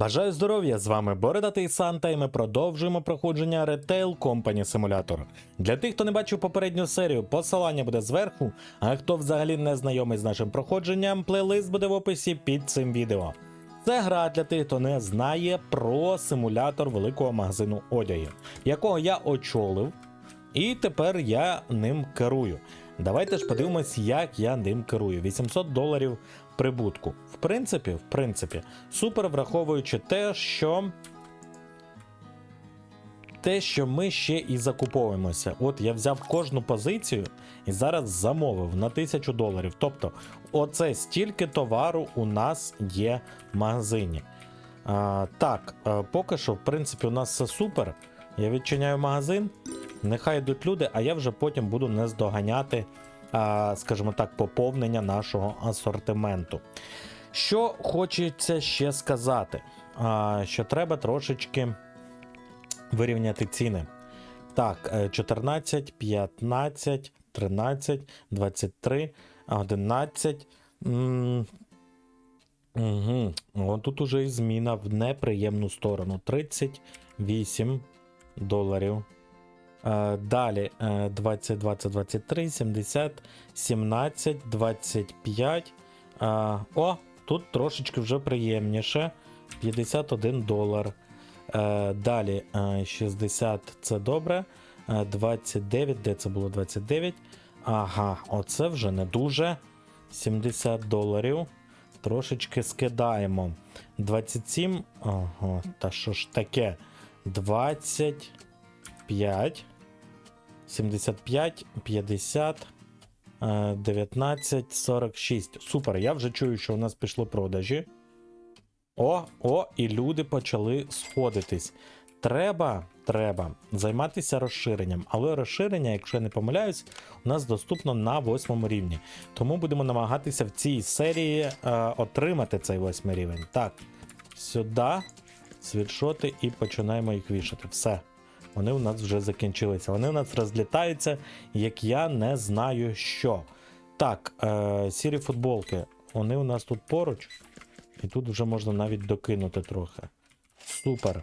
Бажаю здоров'я! З вами Бородатий Санта, і ми продовжуємо проходження Retail Company Simulator. Для тих, хто не бачив попередню серію, посилання буде зверху. А хто взагалі не знайомий з нашим проходженням, плейлист буде в описі під цим відео. Це гра для тих, хто не знає про симулятор великого магазину одягів, якого я очолив, і тепер я ним керую. Давайте ж подивимось, як я ним керую. 800 доларів прибутку. В принципі, в принципі, супер враховуючи те, що. Те, що ми ще і закуповуємося. От я взяв кожну позицію і зараз замовив на 1000 доларів. Тобто, оце стільки товару у нас є в магазині. А, так, а, поки що, в принципі, у нас все супер. Я відчиняю магазин, нехай йдуть люди, а я вже потім буду наздоганяти, а, скажімо так, поповнення нашого асортименту. Що хочеться ще сказати, що треба трошечки вирівняти ціни. Так, е, 14, 15, 13, 23, 11. Угу. О, тут уже і зміна в неприємну сторону. 38 доларів. Е, Далі е, 20, 20, 23, 70, 17, 25. Е, О, тут трошечки вже приємніше. 51 долар. Е, Далі е, 60 це добре. Е, 29, де це було 29? Ага, оце вже не дуже. 70 доларів. Трошечки скидаємо. 27. Ага, та що ж таке? 25. 75, 50, е, 19, 46. Супер. Я вже чую, що у нас пішло продажі. О, о, і люди почали сходитись. Треба, треба займатися розширенням. Але розширення, якщо я не помиляюсь, у нас доступно на восьмому рівні. Тому будемо намагатися в цій серії е, отримати цей восьмий рівень. Так, сюди, світшоти і починаємо їх вішати. Все. Вони у нас вже закінчилися. Вони у нас розлітаються, як я не знаю що. Так, е, сірі футболки. Вони у нас тут поруч. І тут вже можна навіть докинути трохи. Супер.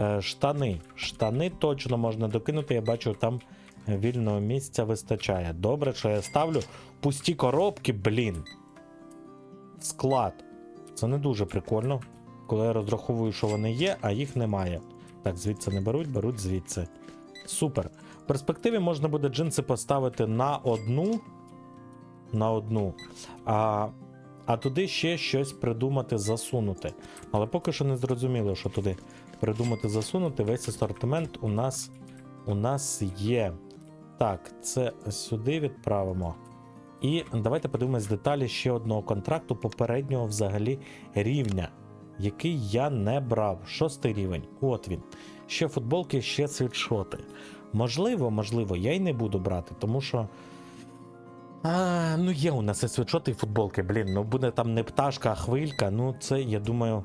Е, штани. Штани точно можна докинути. Я бачу, там вільного місця вистачає. Добре, що я ставлю пусті коробки, блін. Склад. Це не дуже прикольно, коли я розраховую, що вони є, а їх немає. Так, звідси не беруть, беруть звідси. Супер. В перспективі можна буде джинси поставити на одну. На одну. А а туди ще щось придумати, засунути. Але поки що не зрозуміло, що туди придумати, засунути. Весь асортимент у нас у нас є. Так, це сюди відправимо. І давайте подивимось деталі ще одного контракту попереднього взагалі рівня, який я не брав. Шостий рівень. От він. Ще футболки, ще світшоти. Можливо, можливо, я й не буду брати, тому що. А, ну є у нас і світшоти і футболки, блін, ну буде там не пташка, а хвилька. Ну, це, я думаю,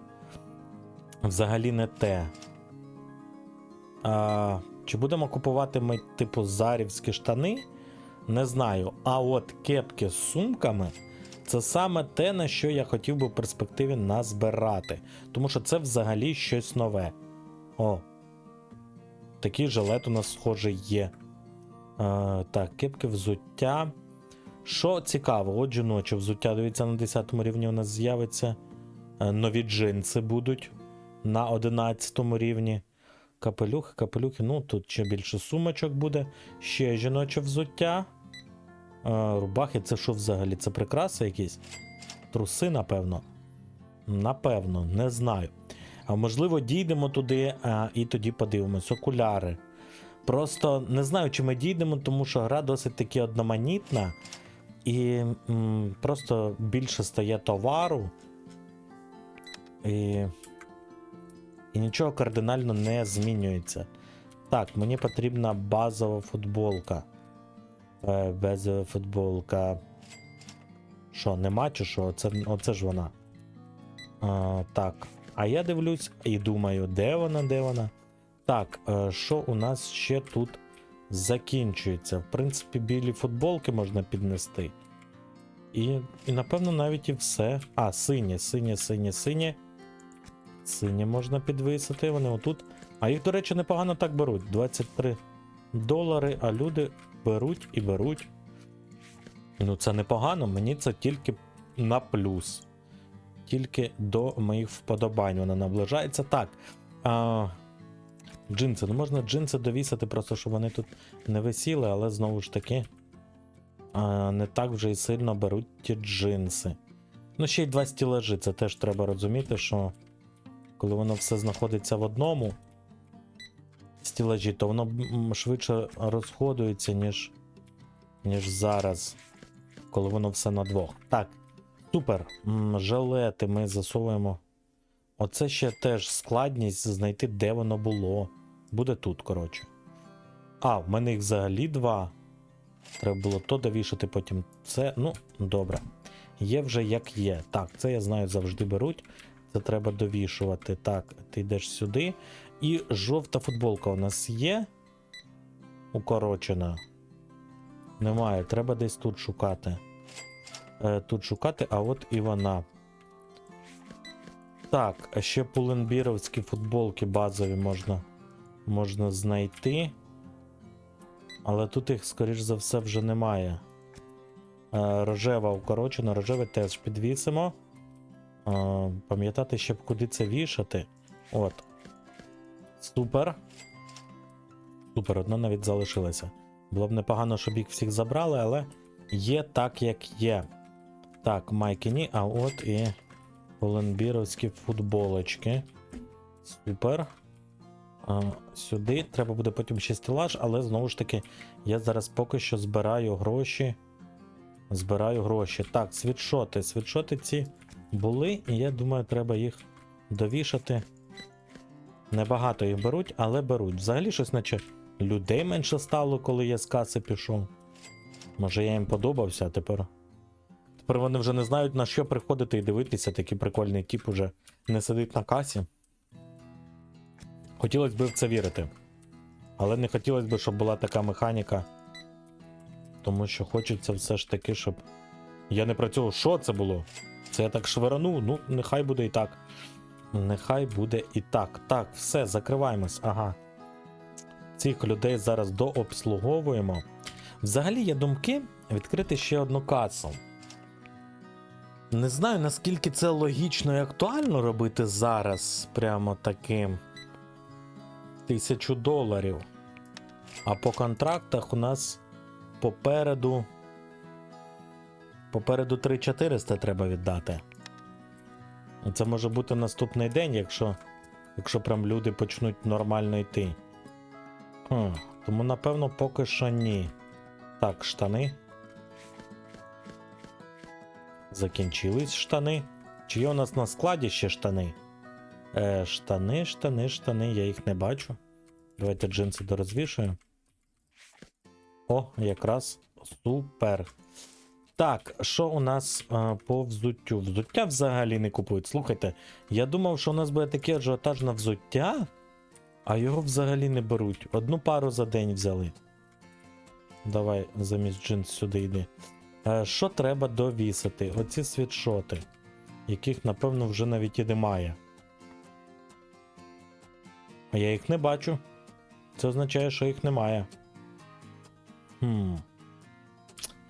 взагалі не те. А, Чи будемо купувати ми, типу, зарівські штани? Не знаю. А от кепки з сумками це саме те, на що я хотів би в перспективі назбирати. Тому що це взагалі щось нове. О. Такий жилет у нас схожий є. А, так, кепки взуття. Що цікаво, от жіноче взуття, дивіться, на 10 рівні у нас з'явиться. Е, Нові джинси будуть на 11 рівні. Капелюхи, капелюхи. Ну, тут ще більше сумочок буде. Ще жіноче взуття. Е, Рубахи, це що взагалі? Це прикраси якісь? Труси, напевно. Напевно, не знаю. А можливо, дійдемо туди а, і тоді подивимось. Окуляри. Просто не знаю, чи ми дійдемо, тому що гра досить таки одноманітна. І м, просто більше стає товару. І, і нічого кардинально не змінюється. Так, мені потрібна базова футболка. Е, базова футболка. Що, нема чи що? Оце, оце ж вона. А, так. А я дивлюсь і думаю, де вона, де вона? Так, е, що у нас ще тут закінчується? В принципі, білі футболки можна піднести. І, і напевно, навіть і все. А, синє, синє, синє, синє. Сині можна підвисити, вони отут. А їх, до речі, непогано так беруть. 23 долари, а люди беруть і беруть. Ну, це непогано, мені це тільки на плюс. Тільки до моїх вподобань вона наближається. Так. А, джинси. Ну можна джинси довісити, просто щоб вони тут не висіли, але знову ж таки. А, не так вже і сильно беруть ті джинси. Ну, ще й два стілажі, це теж треба розуміти, що коли воно все знаходиться в одному стілажі, то воно швидше розходується, ніж, ніж зараз, коли воно все на двох. Так, супер. Жилети ми засовуємо. Оце ще теж складність знайти, де воно було. Буде тут, коротше. А, в мене їх взагалі два. Треба було то довішати, потім це. Ну, добре. Є вже як є. Так, це я знаю, завжди беруть. Це треба довішувати. Так, ти йдеш сюди. І жовта футболка у нас є. Укорочена. Немає, треба десь тут шукати. Е, тут шукати, а от і вона. Так, ще пуленбіровські футболки базові можна, можна знайти. Але тут їх, скоріш за все, вже немає. Е, Рожева укорочена, рожеве теж підвісимо. Е, Пам'ятати, ще б куди це вішати. От. Супер. Супер, одна навіть залишилася. Було б непогано, щоб їх всіх забрали, але є так, як є. Так, майки ні, а от і Поленбіровські футболочки. Супер. А, сюди треба буде потім ще стелаж, але знову ж таки, я зараз поки що збираю гроші. Збираю гроші. Так, світшоти. Світшоти ці були, і я думаю, треба їх довішати. Небагато їх беруть, але беруть. Взагалі щось, наче людей менше стало, коли я з каси пішов. Може, я їм подобався, а тепер. Тепер вони вже не знають на що приходити і дивитися, такий прикольний тип уже не сидить на касі. Хотілося б в це вірити. Але не хотілося б, щоб була така механіка. Тому що хочеться все ж таки, щоб. Я не працював. Що це було? Це я так швиранув. Ну, нехай буде і так. Нехай буде і так. Так, все, закриваємось. Ага. Цих людей зараз дообслуговуємо. Взагалі є думки відкрити ще одну касу. Не знаю, наскільки це логічно і актуально робити зараз прямо таким тисячу доларів. А по контрактах у нас попереду. Попереду 3400 треба віддати. Це може бути наступний день, якщо, якщо прям люди почнуть нормально йти. Хм, тому, напевно, поки що ні. Так, штани. Закінчились штани. Чи є у нас на складі ще штани? Е, штани, штани, штани, я їх не бачу. Давайте джинси дорозвішуємо. О, якраз супер. Так, що у нас е, по взуттю? Взуття взагалі не купують. Слухайте, я думав, що у нас буде таке ажіотаж на взуття, а його взагалі не беруть. Одну пару за день взяли. Давай замість джинс сюди йди. Е, що треба довісити? Оці світшоти, яких, напевно, вже навіть і немає. А я їх не бачу. Це означає, що їх немає. Хм.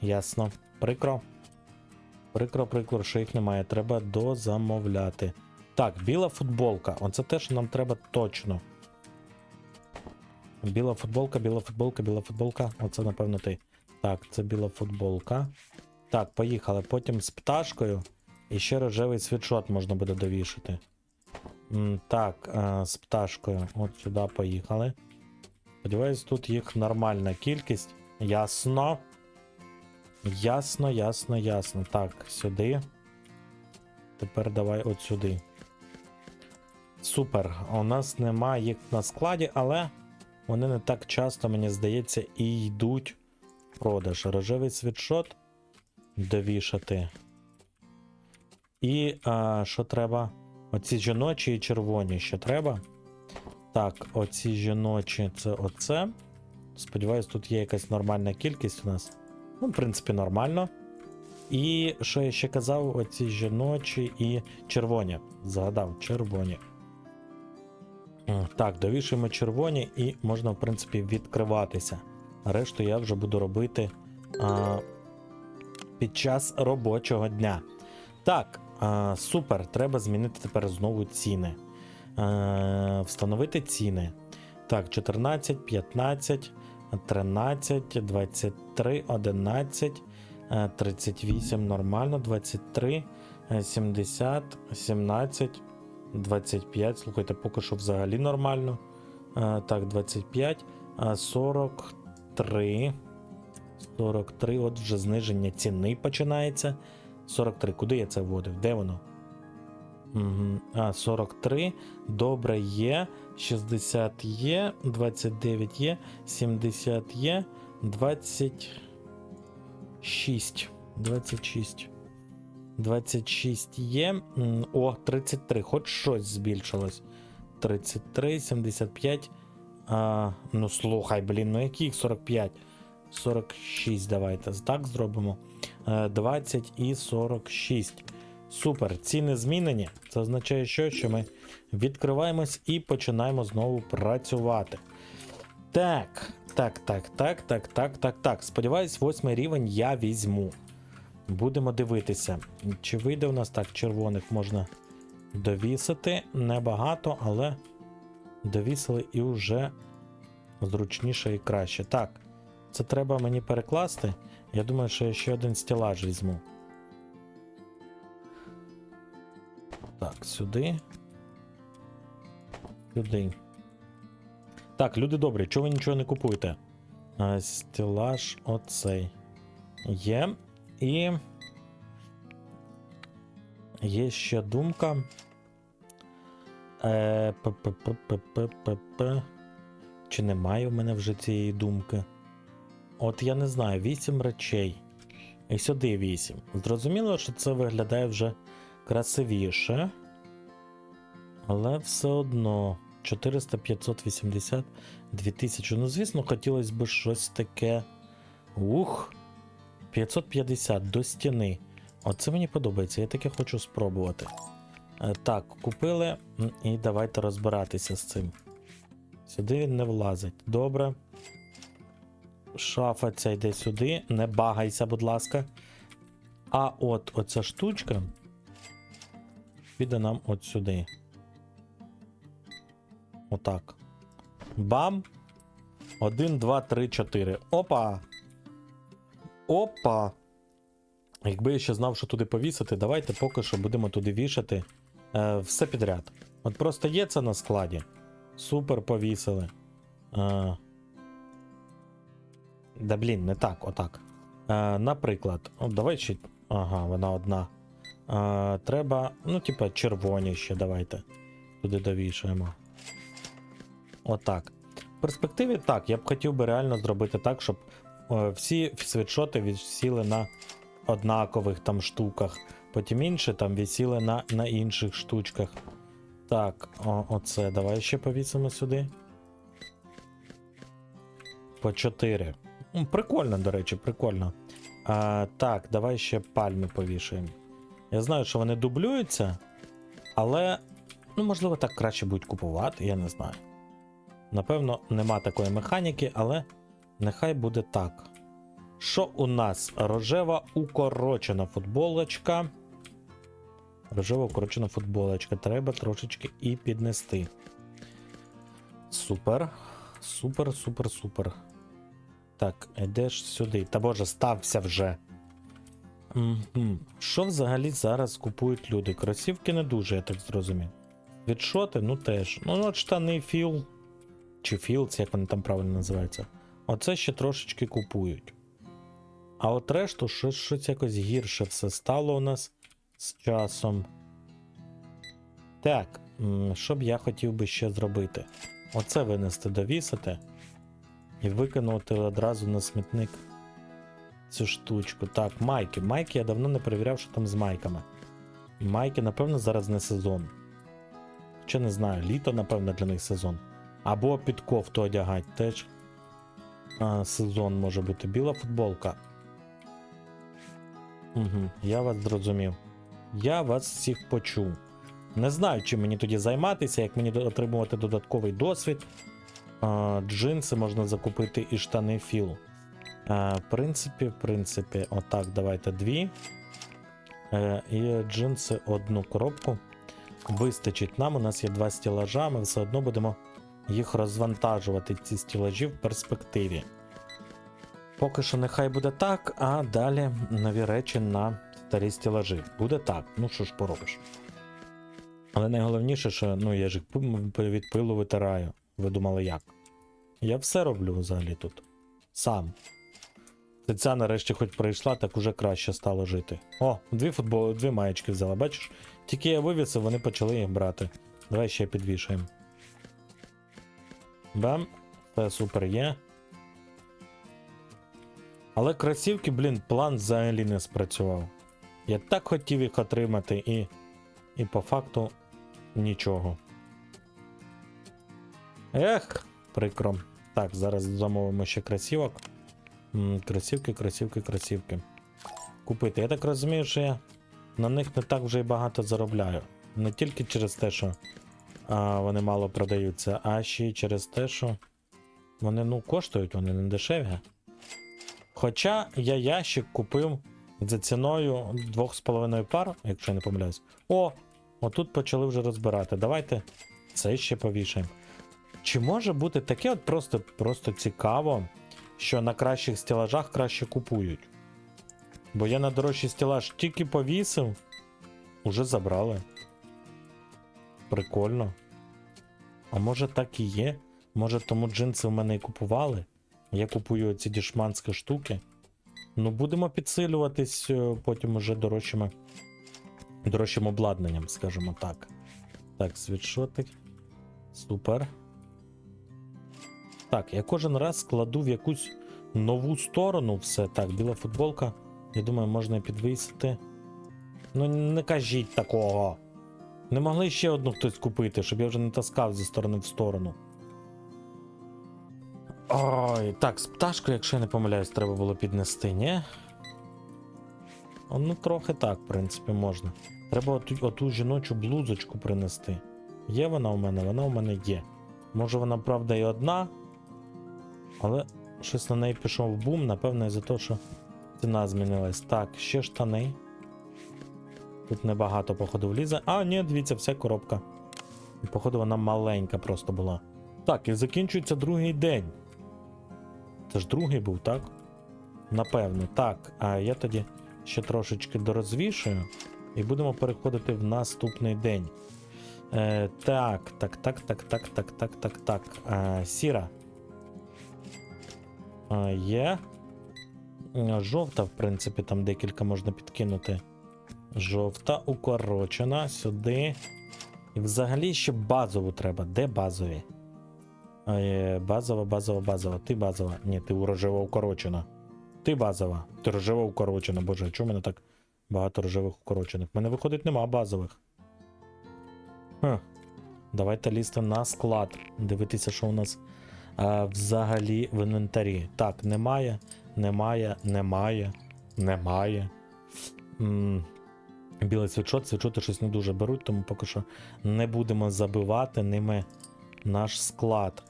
Ясно. Прикро. Прикро, прикро, що їх немає. Треба дозамовляти. Так, біла футболка. Оце те, що нам треба точно. Біла футболка, біла футболка, біла футболка. Оце, напевно, ти. Так, це біла футболка. Так, поїхали. Потім з пташкою. І ще рожевий світшот можна буде довішати. М, Так, е, з пташкою. От сюди поїхали. Сподіваюсь, тут їх нормальна кількість. Ясно. Ясно, ясно, ясно. Так, сюди. Тепер давай от сюди. Супер. У нас немає їх на складі, але вони не так часто, мені здається, і йдуть в продаж. Рожевий світшот довішати. І а, що треба? Оці жіночі і червоні ще треба. Так, оці жіночі це оце. Сподіваюсь, тут є якась нормальна кількість у нас. Ну, в принципі, нормально. І що я ще казав, оці жіночі і червоні. Згадав, червоні. Так, довішуємо червоні і можна, в принципі, відкриватися. Решту я вже буду робити а, під час робочого дня. Так, а, супер. Треба змінити тепер знову ціни. Е, встановити ціни. Так, 14, 15, 13, 23, 11, е, 38 нормально, 23, е, 70, 17, 25. Слухайте, поки що взагалі нормально. Е, Так, 25, е, 43. 43, от вже зниження ціни починається. 43. Куди я це вводив? Де воно? А, 43. Добре є. 60 є. 29 є. 70 є. 26. 26. 26 є. О, 33. Хоч щось збільшилось. 33, 75. А, ну слухай, блін, ну яких 45? 46 давайте. Так зробимо. Е, 20 і 46. Супер. Ціни змінені. Це означає, що, що ми відкриваємось і починаємо знову працювати. Так, так, так, так, так, так, так, так. Сподіваюсь, восьмий рівень я візьму. Будемо дивитися. Чи вийде у нас так, червоних можна довісити. Небагато, але довісили і вже зручніше і краще. Так, це треба мені перекласти. Я думаю, що я ще один стелаж візьму. Так, сюди. Сюди. Так, люди добрі, чого ви нічого не купуєте? А, стелаж оцей. Є. І. Є ще думка. Е, п-п-п-п-п-п. Чи немає в мене вже цієї думки? От я не знаю, 8 речей. І сюди 8. Зрозуміло, що це виглядає вже красивіше. Але все одно 400, 580, 2000. Ну, звісно, хотілося б щось таке. Ух! 550 до стіни. Оце мені подобається, я таке хочу спробувати. Е, Так, купили, і давайте розбиратися з цим. Сюди він не влазить. Добре. Шафа ця йде сюди. Не багайся, будь ласка. А от оця штучка піде нам от сюди. Отак. Бам. 1, 2, 3, 4. Опа. Опа. Якби я ще знав, що туди повісити, давайте поки що будемо туди вішати е, все підряд. От просто є це на складі. Супер повісили. Е, да блін, не так, отак. Е, наприклад, от давай ще. Ага, вона одна. Е, треба, ну, типа, червоні ще давайте. Туди довішуємо. Отак. В перспективі так, я б хотів би реально зробити так, щоб е, всі світшоти відсіли на однакових там штуках. Потім інші там висіли на, на інших штучках. Так, о, оце. Давай ще повісимо сюди. По 4. Прикольно, до речі, прикольно. А, так, давай ще пальми повішаємо. Я знаю, що вони дублюються, але, ну, можливо, так краще будуть купувати, я не знаю. Напевно, нема такої механіки, але нехай буде так. Що у нас? Рожева укорочена футболочка. Рожева укорочена футболочка. Треба трошечки і піднести. Супер. Супер, супер, супер. Так, йдеш сюди. Та боже, стався вже. Мгм. Що взагалі зараз купують люди? Кросівки не дуже, я так зрозумів. Відшоти, ну теж. Ну, от штани філ. Чи філц, як вони там правильно називаються. Оце ще трошечки купують. А от решту щось, щось якось гірше все стало у нас з часом. Так, що б я хотів би ще зробити? Оце винести довісити і викинути одразу на смітник цю штучку. Так, майки. Майки я давно не перевіряв, що там з майками. Майки, напевно, зараз не сезон. Хоча не знаю, літо, напевно, для них сезон. Або під кофту одягать теж. А, сезон може бути. Біла футболка. Угу, я вас зрозумів. Я вас всіх почув. Не знаю, чим мені тоді займатися, як мені отримувати додатковий досвід. А, джинси можна закупити і штани філ. А, в принципі, в принципі, отак, давайте дві. Е, і джинси одну коробку. Вистачить нам. У нас є два стілажа, ми все одно будемо їх розвантажувати, ці стілажі в перспективі. Поки що нехай буде так, а далі нові речі на старі стілажі. Буде так, ну що ж поробиш. Але найголовніше, що ну я ж від пилу витираю. Ви думали як? Я все роблю взагалі тут. Сам. Це ця нарешті хоч прийшла, так уже краще стало жити. О, дві футбол, дві маєчки взяла, бачиш? Тільки я вивісив, вони почали їх брати. Давай ще підвішаємо. Бам. Все супер є. Але кросівки, блін, план взагалі не спрацював. Я так хотів їх отримати і. І по факту нічого. Ех, прикро. Так, зараз замовимо ще кросівок. М, Кросівки, кросівки, кросівки. Купити. Я так розумію, що я на них не так вже й багато заробляю. Не тільки через те, що а, вони мало продаються, а ще й через те, що вони ну, коштують, вони не дешеві. Хоча я ящик купив за ціною 2,5 пар, якщо я не помиляюсь. О! Отут почали вже розбирати. Давайте це ще повішаємо. Чи може бути таке от просто, просто цікаво, що на кращих стелажах краще купують? Бо я на дорожчий стелаж тільки повісив, уже забрали. Прикольно. А може так і є? Може тому джинси в мене і купували? Я купую ці дішманські штуки. Ну, будемо підсилюватись е, потім уже дорожчими, дорожчим обладнанням, скажімо так. Так, світшотик. Супер. Так, я кожен раз кладу в якусь нову сторону все. Так, біла футболка. Я думаю, можна і підвисити. Ну, не кажіть такого. Не могли ще одну хтось купити, щоб я вже не таскав зі сторони в сторону. Ой, так, з пташкою, якщо я не помиляюсь, треба було піднести, ні? Ну, трохи так, в принципі, можна. Треба оту, оту жіночу блузочку принести. Є вона у мене? Вона у мене є. Може вона, правда, і одна, але щось на неї пішов бум, напевно, із-за того, що ціна змінилась. Так, ще штани. Тут небагато, походу, влізе. А, ні, дивіться, вся коробка. І, походу, вона маленька просто була. Так, і закінчується другий день. Це ж другий був, так? Напевно, так. А я тоді ще трошечки дорозвішую. І будемо переходити в наступний день. Е, так, так, так, так, так, так, так, так, так. Е, сіра. Є. Е, Жовта, в принципі, там декілька можна підкинути. Жовта укорочена сюди. І взагалі ще базову треба. Де базові? Е, базова, базова, базова. Ти базова. Ні, ти рожева укорочена. Ти базова. Ти рожева укорочена. Боже, чому мене так багато рожевих укорочених? В мене виходить нема базових. Хм. Давайте лізти на склад. Дивитися, що у нас а, взагалі в інвентарі. Так, немає, немає, немає, немає. М, Білий світшот, світшоти щось не дуже беруть, тому поки що не будемо забивати ними наш склад.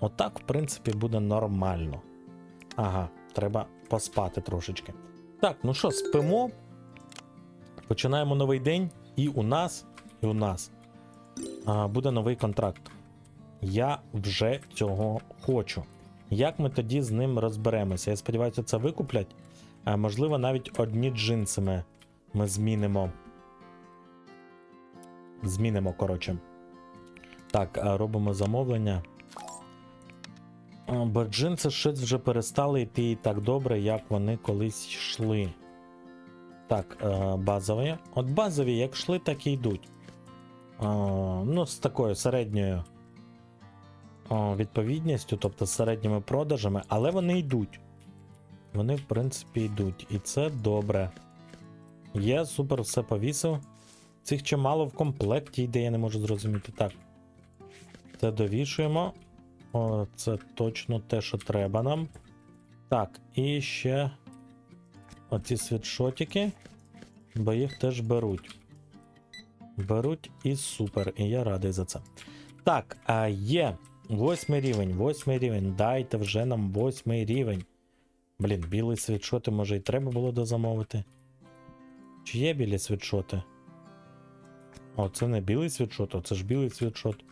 Отак, в принципі, буде нормально. Ага, треба поспати трошечки. Так, ну що, спимо. Починаємо новий день, і у нас, і у нас а, буде новий контракт. Я вже цього хочу. Як ми тоді з ним розберемося? Я сподіваюся, це викуплять. А, можливо, навіть одні джинси ми, змінимо. Змінимо, коротше. Так, робимо замовлення. Бо джинси щось вже перестали йти так добре, як вони колись йшли. Так, базові. От базові, як йшли, так і йдуть. Ну, з такою середньою відповідністю, тобто з середніми продажами, але вони йдуть. Вони, в принципі, йдуть. І це добре. Є, супер, все повісив. Цих чимало в комплекті йде, я не можу зрозуміти. Так. Це довішуємо. О, це точно те, що треба нам. Так, і ще оці світшотики, бо їх теж беруть. Беруть і супер, і я радий за це. Так, а є восьмий рівень, восьмий рівень. Дайте вже нам восьмий рівень. Блін, білий світшоти, може, і треба було дозамовити. Чи є білі світшоти? О, це не білий світшот, це ж білий світшот.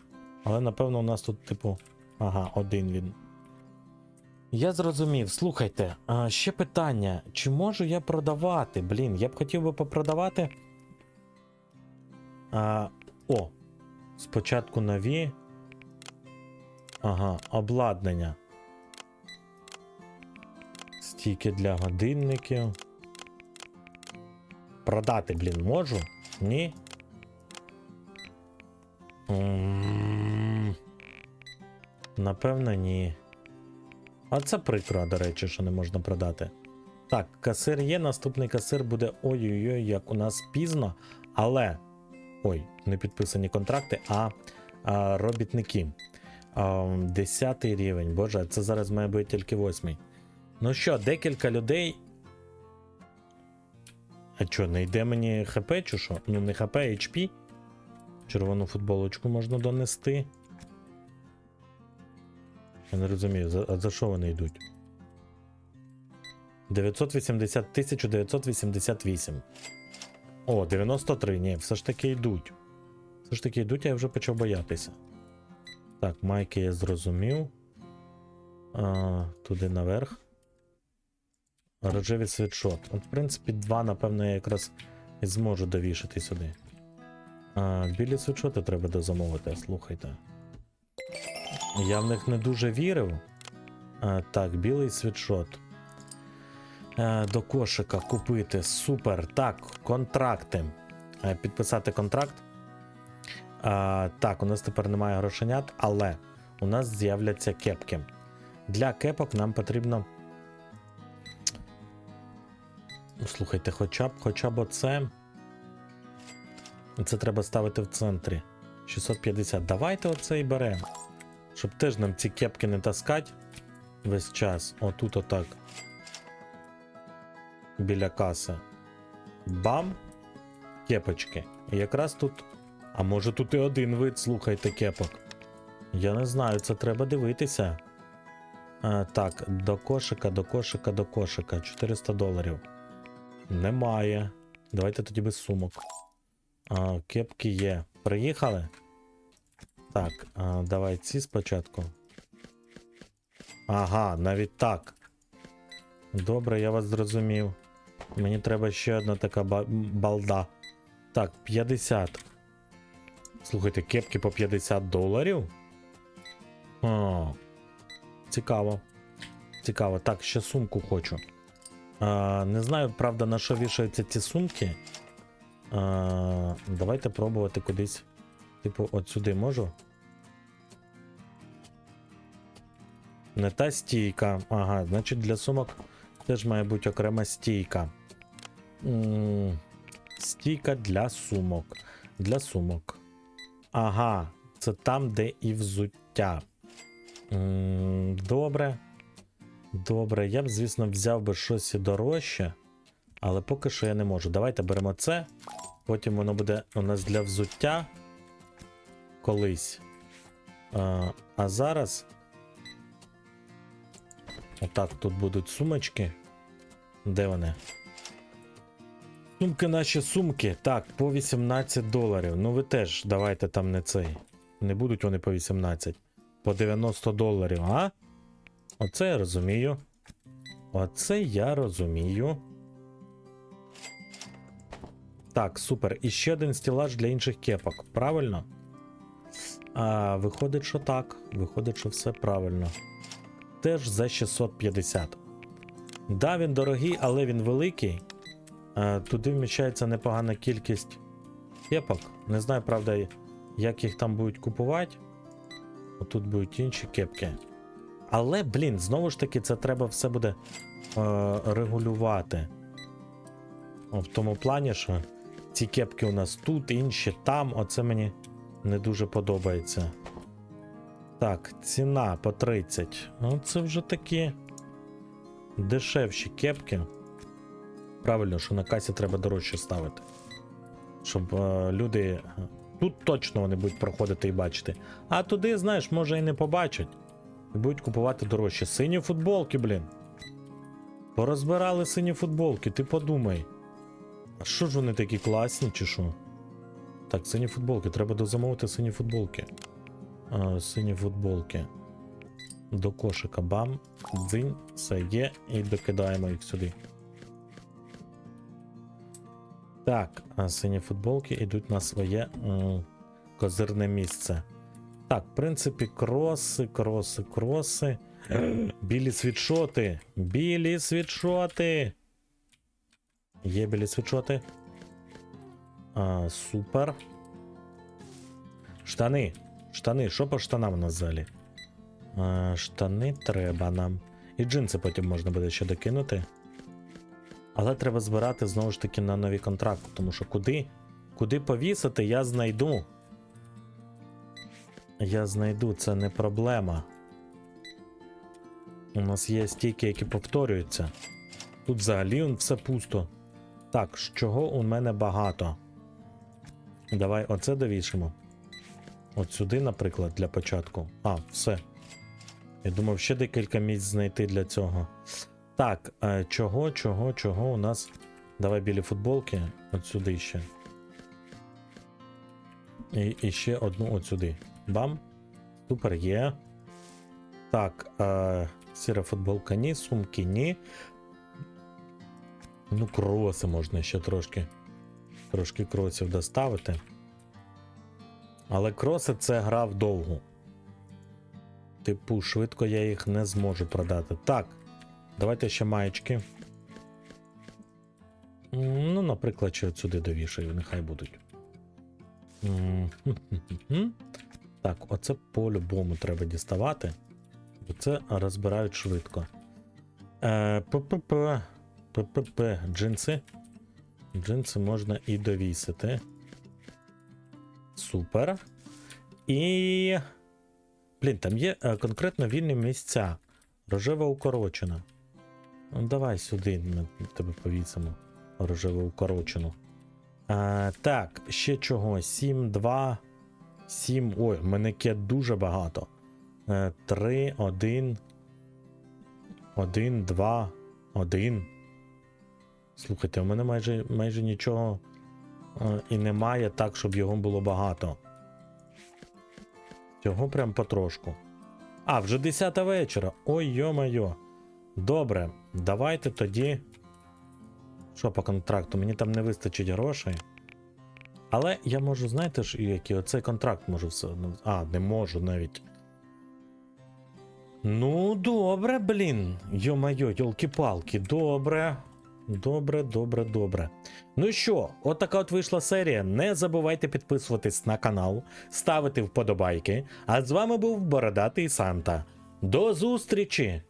Але напевно у нас тут, типу, ага, один він. Я зрозумів. Слухайте, а, ще питання: чи можу я продавати? Блін, я б хотів би попродавати. А, о, спочатку нові. Ага, обладнання. Стійки для годинників. Продати, блін, можу? Ні. Напевно, ні. А це прикро, до речі, що не можна продати. Так, касир є, наступний касир буде ой-ой-ой, як у нас пізно, але. Ой, не підписані контракти, а, а робітники. Десятий рівень. Боже, це зараз має бути тільки восьмий. Ну що, декілька людей. А що, не йде мені ХП чи що? Ну, не ХП, HP. Червону футболочку можна донести. Я не розумію, за, а за що вони йдуть? 980 1988. О, 93. Ні, все ж таки йдуть. Все ж таки йдуть, а я вже почав боятися. Так, майки я зрозумів. А, туди наверх. Рожевий світшот. От, в принципі, два, напевно, я якраз і зможу довішати сюди. А, білі світшоти треба дозамовити, слухайте. Я в них не дуже вірив. А, так, білий світшот. Е, до кошика купити. Супер. Так, контракти. Е, підписати контракт. А, так, у нас тепер немає грошенят, але у нас з'являться кепки. Для кепок нам потрібно. Ну, Слухайте, хоча б хоча б оце. Це треба ставити в центрі. 650. Давайте оце і беремо. Щоб теж нам ці кепки не таскати весь час. Отут отак. Біля каси. Бам! Кепочки. І якраз тут. А може тут і один вид, слухайте, кепок. Я не знаю, це треба дивитися. А, так, до кошика, до кошика, до кошика. 400 доларів. Немає. Давайте тоді без сумок. А, кепки є. Приїхали? Так, а, давай ці спочатку. Ага, навіть так. Добре, я вас зрозумів. Мені треба ще одна така ба- балда. Так, 50. Слухайте, кепки по 50 доларів. А, цікаво. Цікаво. Так, ще сумку хочу. А, не знаю, правда, на що вішаються ці сумки. А, давайте пробувати кудись. Типу, от сюди можу. Не та стійка. Ага, значить для сумок теж має бути окрема стійка. М, Стійка для сумок. Для сумок. Ага, це там, де і взуття. Добре. Добре, я б, звісно, взяв би щось дорожче, але поки що я не можу. Давайте беремо це. Потім воно буде у нас для взуття колись. А, а зараз. Отак, тут будуть сумочки. Де вони? Сумки наші сумки. Так, по 18 доларів. Ну ви теж давайте там не цей. Не будуть вони по 18. По 90 доларів, а? Оце я розумію. Оце я розумію. Так, супер. І ще один стілаж для інших кепок. Правильно? А, Виходить, що так. Виходить, що все правильно. Теж за 650. Да, він дорогий, але він великий. А, туди вміщається непогана кількість кепок. Не знаю, правда, як їх там будуть купувати. Отут будуть інші кепки. Але, блін, знову ж таки, це треба все буде е, регулювати. О, в тому плані, що ці кепки у нас тут, інші там. Оце мені не дуже подобається. Так, ціна по 30. Ну, це вже такі дешевші кепки. Правильно, що на касі треба дорожче ставити. Щоб е, люди. е, Тут точно вони будуть проходити і бачити. А туди, знаєш, може і не побачать. І будуть купувати дорожче. Сині футболки, блін. Порозбирали сині футболки, ти подумай. А що ж вони такі класні, чи що? Так, сині футболки, треба дозамовити сині футболки. А, сині футболки. До кошика бам, дзинь, все є, і докидаємо їх сюди. Так, сині футболки йдуть на своє м, козирне місце. Так, в принципі, кроси, кроси, кроси. Білі світшоти. Білі світшоти. Є білі світшоти. А, супер. Штани. Штани. Що по штанам у нас залі? А, штани треба нам. І джинси потім можна буде ще докинути. Але треба збирати знову ж таки на нові контракти, тому що куди, куди повісити, я знайду. Я знайду, це не проблема. У нас є стійки, які повторюються. Тут взагалі все пусто. Так, чого у мене багато? Давай оце довішимо. От сюди, наприклад, для початку. А, все. Я думав, ще декілька місць знайти для цього. Так, е, чого, чого, чого у нас. Давай білі футболки. От сюди ще. І, і ще одну от сюди. Бам. Супер є. Так, е, сіра футболка ні, сумки ні. Ну, кроси можна ще трошки. Трошки кросів доставити. Але кроси це гра вдовгу. Типу, швидко я їх не зможу продати. Так, давайте ще маєчки. Ну, наприклад, ще сюди довішаю, нехай будуть. Так, оце по-любому треба діставати. Бо це розбирають швидко. Е, ППП. ППП. Джинси. Джинси можна і довісити. Супер. І. Блін, там є е, конкретно вільні місця. Рожева укорочена. Ну, давай сюди ми тебе повісимо. Рожеву укорочену. А, так, ще чого? 7, 2, 7. Ой, мене кет дуже багато. 3, 1. 1, 2, 1. Слухайте, у мене майже, майже нічого е, і немає так, щоб його було багато. Цього прям потрошку. А, вже 10 вечора. Ой йо-майо. Добре, давайте тоді. Що по контракту? Мені там не вистачить грошей. Але я можу, знаєте ж, який оцей контракт можу все одно. А, не можу навіть. Ну, добре, блін. Йо-майо, йолки-палки, добре. Добре, добре, добре. Ну що, от така от вийшла серія. Не забувайте підписуватись на канал, ставити вподобайки. А з вами був Бородатий Санта. До зустрічі!